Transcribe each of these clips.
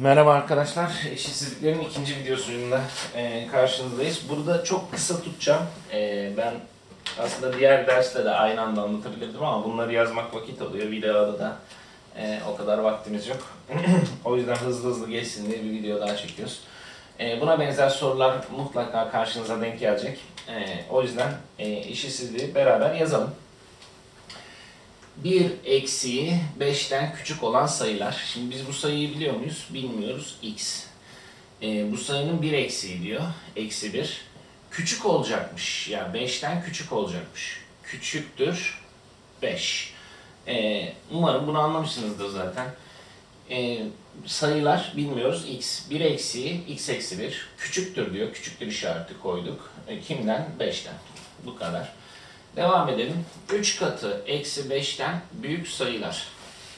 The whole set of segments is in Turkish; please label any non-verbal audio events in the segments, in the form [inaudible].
Merhaba arkadaşlar, eşitsizliklerin ikinci videosuyla e, karşınızdayız. Burada çok kısa tutacağım. E, ben aslında diğer derste de aynı anda anlatabilirdim ama bunları yazmak vakit alıyor. Videoda da e, o kadar vaktimiz yok. [clears throat] o yüzden hızlı hızlı geçsin diye bir video daha çekiyoruz. Buna benzer sorular mutlaka karşınıza denk gelecek. O yüzden e, eşitsizliği beraber yazalım. 1 eksiği 5'ten küçük olan sayılar. Şimdi biz bu sayıyı biliyor muyuz? Bilmiyoruz. X. Ee, bu sayının 1 eksiği diyor. Eksi 1. Küçük olacakmış. Ya 5'ten küçük olacakmış. Küçüktür 5. Ee, umarım bunu anlamışsınızdır zaten. Ee, sayılar bilmiyoruz. X. 1 eksiği x eksi 1. Küçüktür diyor. Küçüktür işareti koyduk. E, kimden? 5'ten. Bu kadar. Devam edelim. 3 katı eksi 5'ten büyük sayılar.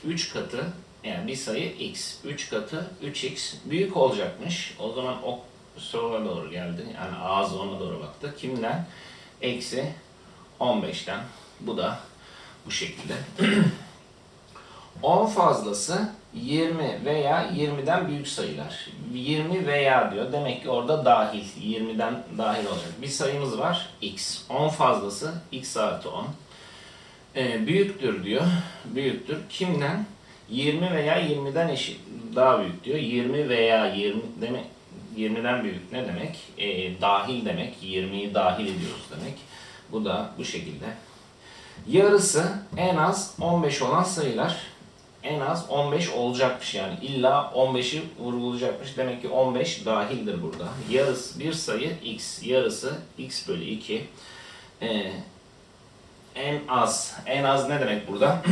3 katı yani bir sayı x. 3 katı 3x büyük olacakmış. O zaman o sola doğru geldi. Yani ağzı ona doğru baktı. Kimden? Eksi 15'ten. Bu da bu şekilde. [clears throat] 10 fazlası 20 veya 20'den büyük sayılar. 20 veya diyor. Demek ki orada dahil. 20'den dahil olacak. Bir sayımız var. X. 10 fazlası x artı 10. Ee, büyüktür diyor. Büyüktür. Kimden? 20 veya 20'den eşit daha büyük diyor. 20 veya 20 demek 20'den büyük ne demek? Ee, dahil demek. 20'yi dahil ediyoruz demek. Bu da bu şekilde. Yarısı en az 15 olan sayılar en az 15 olacakmış yani illa 15'i vurgulayacakmış. Demek ki 15 dahildir burada. Yarısı bir sayı x, yarısı x bölü 2. Ee, en az, en az ne demek burada?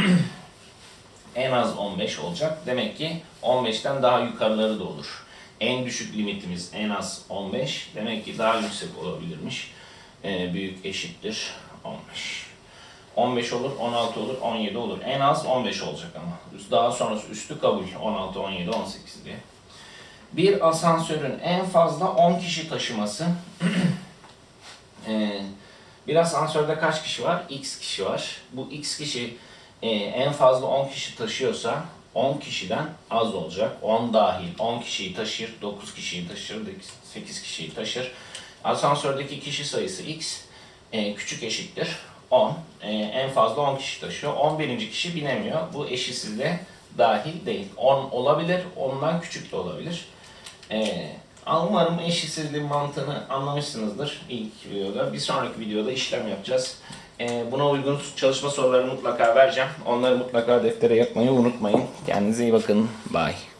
[clears throat] en az 15 olacak. Demek ki 15'ten daha yukarıları da olur. En düşük limitimiz en az 15. Demek ki daha yüksek olabilirmiş. Ee, büyük eşittir 15. 15 olur, 16 olur, 17 olur. En az 15 olacak ama. Daha sonrası üstü kabul. 16, 17, 18 diye. Bir asansörün en fazla 10 kişi taşıması. [clears throat] Ee, bir asansörde kaç kişi var? X kişi var. Bu X kişi e, en fazla 10 kişi taşıyorsa 10 kişiden az olacak. 10 dahil. 10 kişiyi taşır, 9 kişiyi taşır, 8 kişiyi taşır. Asansördeki kişi sayısı X e, küçük eşittir 10. E, en fazla 10 kişi taşıyor. 11. kişi binemiyor. Bu eşitsizliğe dahil değil. 10 olabilir, ondan küçük de olabilir. E, umarım eşitsizliğin mantığını anlamışsınızdır ilk videoda. Bir sonraki videoda işlem yapacağız. E, buna uygun çalışma sorularını mutlaka vereceğim. Onları mutlaka deftere yapmayı unutmayın. Kendinize iyi bakın. Bye.